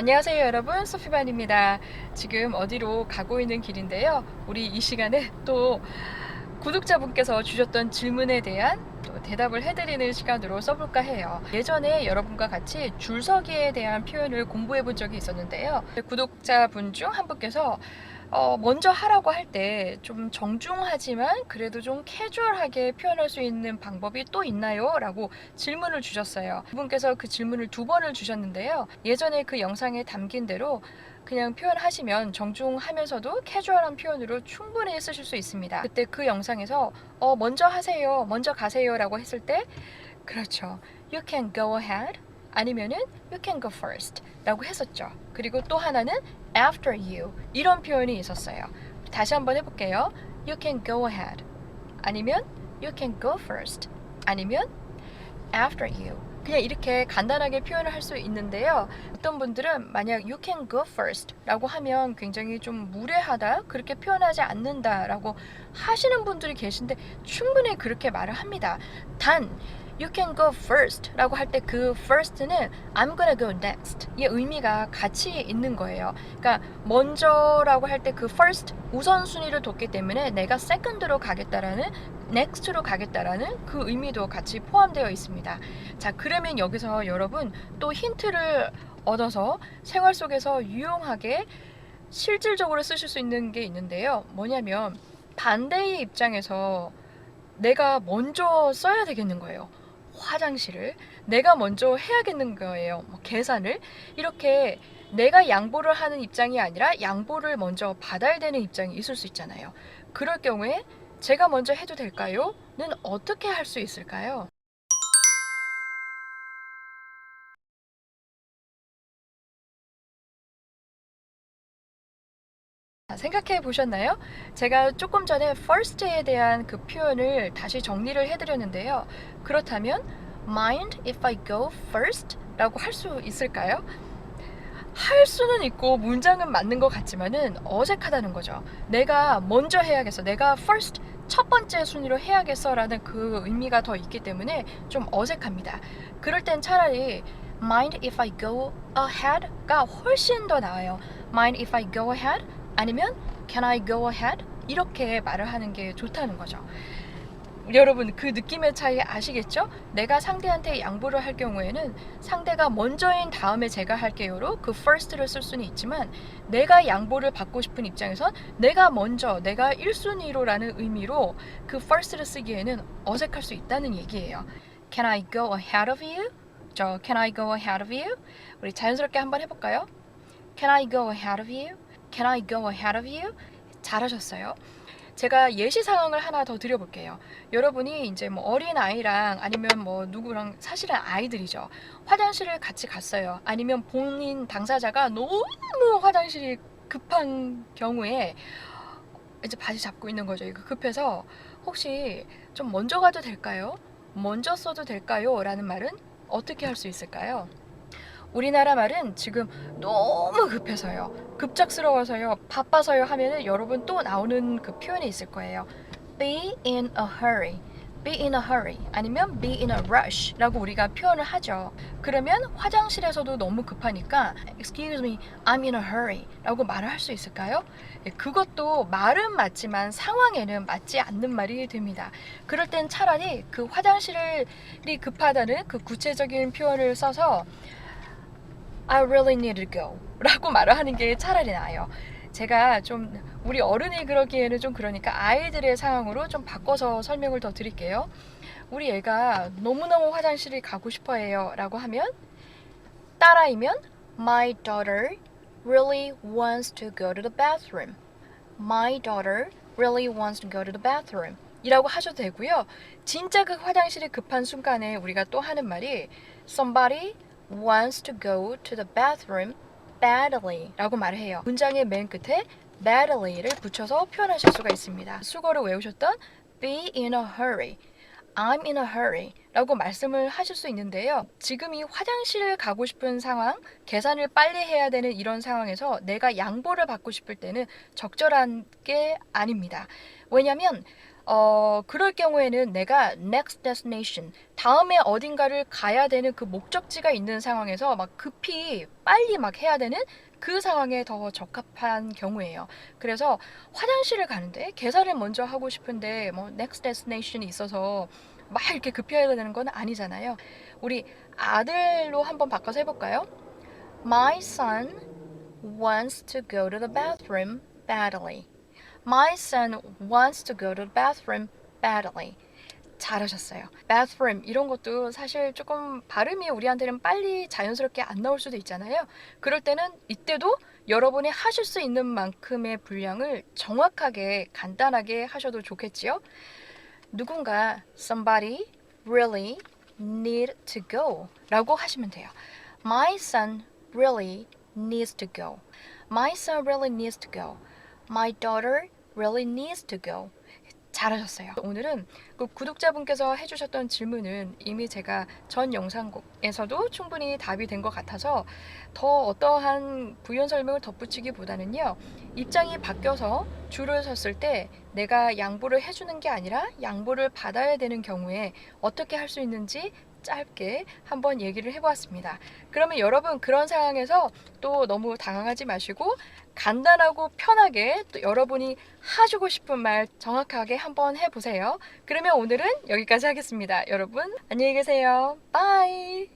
안녕하세요 여러분 소피반입니다. 지금 어디로 가고 있는 길인데요. 우리 이 시간에 또 구독자분께서 주셨던 질문에 대한 또 대답을 해드리는 시간으로 써볼까 해요. 예전에 여러분과 같이 줄서기에 대한 표현을 공부해 본 적이 있었는데요. 구독자분 중 한 분께서 어, 먼저 하라고 할 때 좀 정중하지만 그래도 좀 캐주얼하게 표현할 수 있는 방법이 또 있나요? 라고 질문을 주셨어요. 그분께서 그 질문을 두 번을 주셨는데요. 예전에 그 영상에 담긴 대로 그냥 표현하시면 정중하면서도 캐주얼한 표현으로 충분히 쓰실 수 있습니다. 그때 그 영상에서 어, 먼저 하세요, 먼저 가세요 라고 했을 때 그렇죠. You can go ahead 아니면은 You can go first 라고 했었죠. 그리고 또 하나는 After you 이런 표현이 있었어요. 다시 한번 해볼게요. You can go ahead 아니면 You can go first 아니면 After you 그냥 이렇게 간단하게 표현을 할 수 있는데요. 어떤 분들은 만약 you can go first 라고 하면 굉장히 좀 무례하다, 그렇게 표현하지 않는다 라고 하시는 분들이 계신데 충분히 그렇게 말을 합니다. 단, you can go first 라고 할 때 그 first는 I'm gonna go next 이 의미가 같이 있는 거예요. 그러니까 먼저라고 할 때 그 first 우선순위를 뒀기 때문에 내가 second로 가겠다라는 next로 가겠다라는 그 의미도 같이 포함되어 있습니다. 자, 그러면 여기서 여러분 또 힌트를 얻어서 생활 속에서 유용하게 실질적으로 쓰실 수 있는 게 있는데요. 뭐냐면 반대의 입장에서 내가 먼저 써야 되겠는 거예요. 화장실을 내가 먼저 해야겠는 거예요. 뭐 계산을 이렇게 내가 양보를 하는 입장이 아니라 양보를 먼저 받아야 되는 입장이 있을 수 있잖아요. 그럴 경우에 제가 먼저 해도 될까요? 는 어떻게 할 수 있을까요? 생각해 보셨나요? 제가 조금 전에 first에 대한 그 표현을 다시 정리를 해드렸는데요. 그렇다면 mind if I go first? 라고 할 수 있을까요? 할 수는 있고 문장은 맞는 것 같지만은 어색하다는 거죠. 내가 먼저 해야겠어. 내가 first 첫 번째 순위로 해야겠어라는 그 의미가 더 있기 때문에 좀 어색합니다. 그럴 땐 차라리 mind if I go ahead가 훨씬 더 나아요. mind if I go ahead 아니면 can I go ahead 이렇게 말을 하는 게 좋다는 거죠. 여러분 그 느낌의 차이 아시겠죠? 내가 상대한테 양보를 할 경우에는 상대가 먼저인 다음에 제가 할게요로 그 first를 쓸 수는 있지만 내가 양보를 받고 싶은 입장에선 내가 먼저 내가 1순위로라는 의미로 그 first를 쓰기에는 어색할 수 있다는 얘기예요. Can I go ahead of you? 저 Can I go ahead of you? 우리 자연스럽게 한번 해볼까요? Can I go ahead of you? Can I go ahead of you? 잘하셨어요. 제가 예시 상황을 하나 더 드려볼게요. 여러분이 이제 뭐 어린 아이랑 아니면 뭐 누구랑 사실은 아이들이죠. 화장실을 같이 갔어요. 아니면 본인 당사자가 너무 화장실이 급한 경우에 이제 바지 잡고 있는 거죠. 이거 급해서 혹시 좀 먼저 가도 될까요? 먼저 써도 될까요? 라는 말은 어떻게 할 수 있을까요? 우리나라 말은 지금 너무 급해서요. 급작스러워서요. 바빠서요 하면은 여러분 또 나오는 그 표현이 있을 거예요. be in a hurry. be in a hurry 아니면 be in a rush 라고 우리가 표현을 하죠. 그러면 화장실에서도 너무 급하니까 excuse me, I'm in a hurry 라고 말을 할 수 있을까요? 예, 그것도 말은 맞지만 상황에는 맞지 않는 말이 됩니다. 그럴 땐 차라리 그 화장실이 급하다는 그 구체적인 표현을 써서 I really need to go 라고 말을 하는 게 차라리 나아요. 제가 좀 우리 어른이 그러기에는 좀 그러니까 아이들의 상황으로 좀 바꿔서 설명을 더 드릴게요. 우리 애가 너무너무 화장실을 가고 싶어 해요 라고 하면 따라이면 My daughter really wants to go to the bathroom. My daughter really wants to go to the bathroom. 이라고 하셔도 되고요. 진짜 그 화장실이 급한 순간에 우리가 또 하는 말이 Somebody wants to go to the bathroom badly 라고 말을 해요. 문장의 맨 끝에 badly를 붙여서 표현하실 수가 있습니다. 수거를 외우셨던 be in a hurry, I'm in a hurry 라고 말씀을 하실 수 있는데요. 지금 이 화장실을 가고 싶은 상황, 계산을 빨리 해야 되는 이런 상황에서 내가 양보를 받고 싶을 때는 적절한 게 아닙니다. 왜냐면 어, 그럴 경우에는 내가 next destination, 다음에 어딘가를 가야 되는 그 목적지가 있는 상황에서 막 급히 빨리 막 해야 되는 그 상황에 더 적합한 경우예요. 그래서 화장실을 가는데 계산을 먼저 하고 싶은데 뭐 next destination이 있어서 막 이렇게 급히 해야 되는 건 아니잖아요. 우리 아들로 한번 바꿔서 해볼까요? My son wants to go to the bathroom badly. My son wants to go to the bathroom badly. 잘하셨어요. bathroom 이런 것도 사실 조금 발음이 우리한테는 빨리 자연스럽게 안 나올 수도 있잖아요. 그럴 때는 이때도 여러분이 하실 수 있는 만큼의 분량을 정확하게 간단하게 하셔도 좋겠지요. 누군가 somebody really need to go 라고 하시면 돼요. My son really needs to go. My son really needs to go. My daughter really needs to go. 잘하셨어요. 오늘은 그 구독자분께서 해주셨던 질문은 이미 제가 전 영상에서도 충분히 답이 된 것 같아서 더 어떠한 부연 설명을 덧붙이기보다는요 입장이 바뀌어서 줄을 섰을 때 내가 양보를 해주는 게 아니라 양보를 받아야 되는 경우에 어떻게 할 수 있는지 짧게 한번 얘기를 해보았습니다. 그러면 여러분 그런 상황에서 또 너무 당황하지 마시고 간단하고 편하게 또 여러분이 하시고 싶은 말 정확하게 한번 해보세요. 그러면 오늘은 여기까지 하겠습니다. 여러분 안녕히 계세요. 바이.